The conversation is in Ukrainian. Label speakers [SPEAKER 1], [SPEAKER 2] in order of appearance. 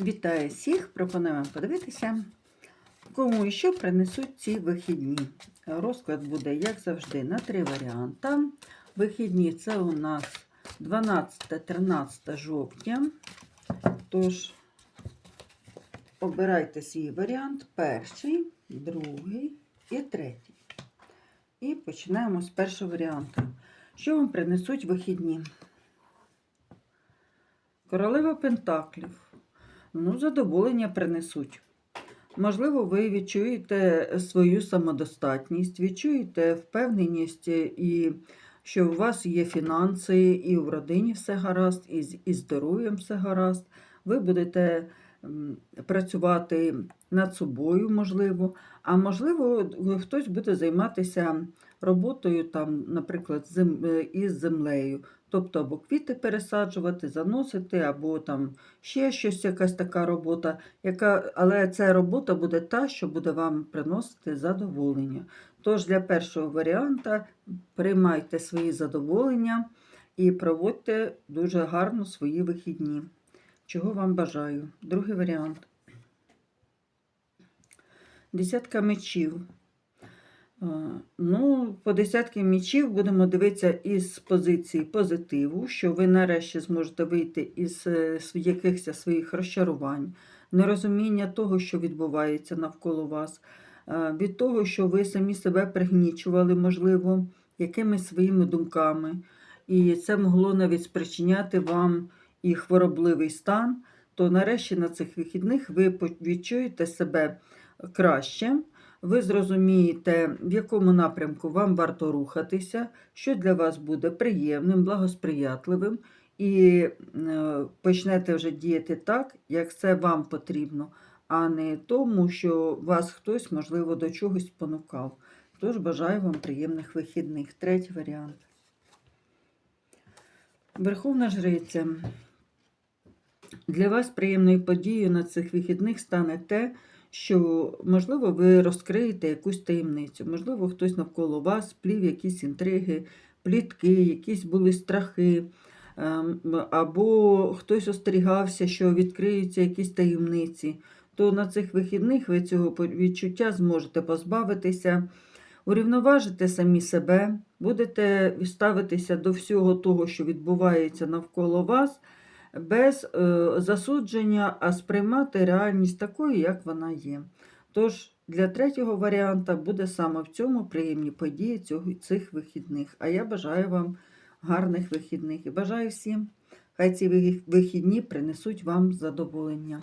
[SPEAKER 1] Вітаю всіх! Пропоную вам подивитися, кому і що принесуть ці вихідні. Розклад буде, як завжди, на три варіанти. Вихідні це у нас 12-13 жовтня. Тож, обирайте свій варіант: перший, другий і третій. І починаємо з першого варіанту. Що вам принесуть вихідні? Королева Пентаклів. Ну, задоволення принесуть. Можливо, ви відчуєте свою самодостатність, відчуєте впевненість, і що у вас є фінанси, і в родині все гаразд, і з здоров'ям все гаразд. Ви будете працювати над собою, можливо, а можливо, хтось буде займатися роботою, там, наприклад, е, із землею. Тобто або квіти пересаджувати, заносити, або там ще щось, якась така робота, яка, але ця робота буде та, що буде вам приносити задоволення. Тож для першого варіанта приймайте свої задоволення і проводьте дуже гарно свої вихідні. Чого вам бажаю. Другий варіант. Десятка мечів. Е, Ну, по десятки мічів будемо дивитися із позиції позитиву, що ви нарешті зможете вийти із е, якихось своїх розчарувань, нерозуміння того, що відбувається навколо вас, е, від того, що ви самі себе пригнічували, можливо, якимись своїми думками. І це могло навіть спричиняти вам і хворобливий стан, то нарешті на цих вихідних ви відчуєте себе краще ви зрозумієте, в якому напрямку вам варто рухатися, що для вас буде приємним, благосприятливим, і е, почнете вже діяти так, як це вам потрібно, а не тому, що вас хтось, можливо, до чогось спонукав. Тож бажаю вам приємних вихідних. Третій варіант. Верховна Жриця. Для вас приємною подією на цих вихідних стане те, що, можливо, ви розкриєте якусь таємницю, можливо, хтось навколо вас плів якісь інтриги, плітки, якісь були страхи, ем, або хтось остерігався, що відкриються якісь таємниці, то на цих вихідних ви цього відчуття зможете позбавитися, урівноважите самі себе, будете ставитися до всього того, що відбувається навколо вас без е, засудження, а сприймати реальність такою, як вона є. Тож для третього варіанта буде саме в цьому приємні події цього, цих вихідних. А я бажаю вам гарних вихідних і бажаю всім, хай ці вихідні принесуть вам задоволення.